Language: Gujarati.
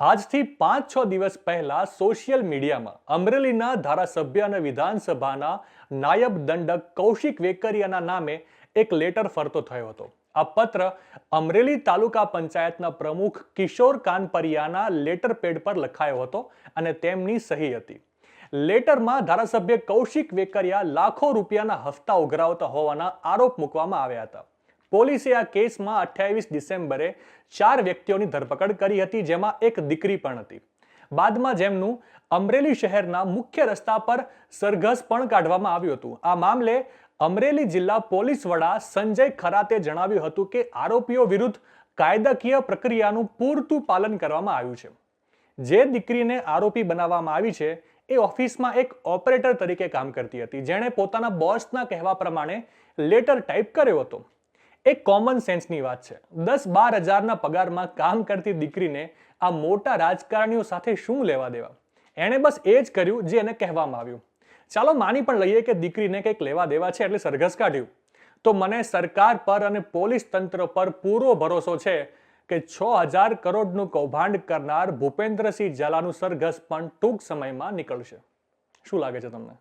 આજથી પાંચ છ દિવસ પહેલા સોશિયલ મીડિયામાં અમરેલીના ધારાસભ્ય અને વિધાનસભાના નાયબ દંડક કૌશિક વેકરિયાના નામે એક લેટર ફરતો થયો હતો. આ પત્ર અમરેલી તાલુકા પંચાયતના પ્રમુખ કિશોર કાનપરિયાના લેટર પેડ પર લખાયો હતો અને તેમની સહી હતી. લેટરમાં ધારાસભ્ય કૌશિક વેકરિયા લાખો રૂપિયાના હપ્તા ઉઘરાવતા હોવાના આરોપ મૂકવામાં આવ્યા હતા. પોલીસે આ કેસમાં અઠ્યાવીસ ડિસેમ્બરે ચાર વ્યક્તિઓની ધરપકડ કરી હતી, જેમાં એક દીકરી પણ હતી. બાદમાં જેમનું અમરેલી શહેરના મુખ્ય રસ્તા પર સરઘસ પણ કાઢવામાં આવ્યું હતું. આ મામલે અમરેલી જિલ્લા પોલીસ વડા સંજય ખરાતે જણાવ્યું હતું કે આરોપીઓ વિરુદ્ધ કાયદાકીય પ્રક્રિયાનું પૂરતું પાલન કરવામાં આવ્યું છે. જે દીકરીને આરોપી બનાવવામાં આવી છે, એ ઓફિસમાં એક ઓપરેટર તરીકે કામ કરતી હતી. જેણે પોતાના બોસના કહેવા પ્રમાણે લેટર ટાઈપ કર્યો હતો. એક કોમન સેન્સની વાત છે. દસ બાર હજારના પગારમાં કામ કરતી દીકરીને આ મોટા રાજકારણીઓ સાથે શું લેવા દેવા? એણે બસ એ જ કર્યું જે એને કહેવામાં આવ્યું. ચાલો માની પણ લઈએ કે દીકરીને કંઈક લેવા દેવા છે એટલે સરઘસ કાઢ્યું. તો મને સરકાર પર અને પોલીસ તંત્ર પર પૂરો ભરોસો છે કે છ હજાર કરોડનું કૌભાંડ કરનાર ભૂપેન્દ્રસિંહ ઝાલાનું સરઘસ પણ ટૂંક સમયમાં નીકળશે. શું લાગે છે તમને?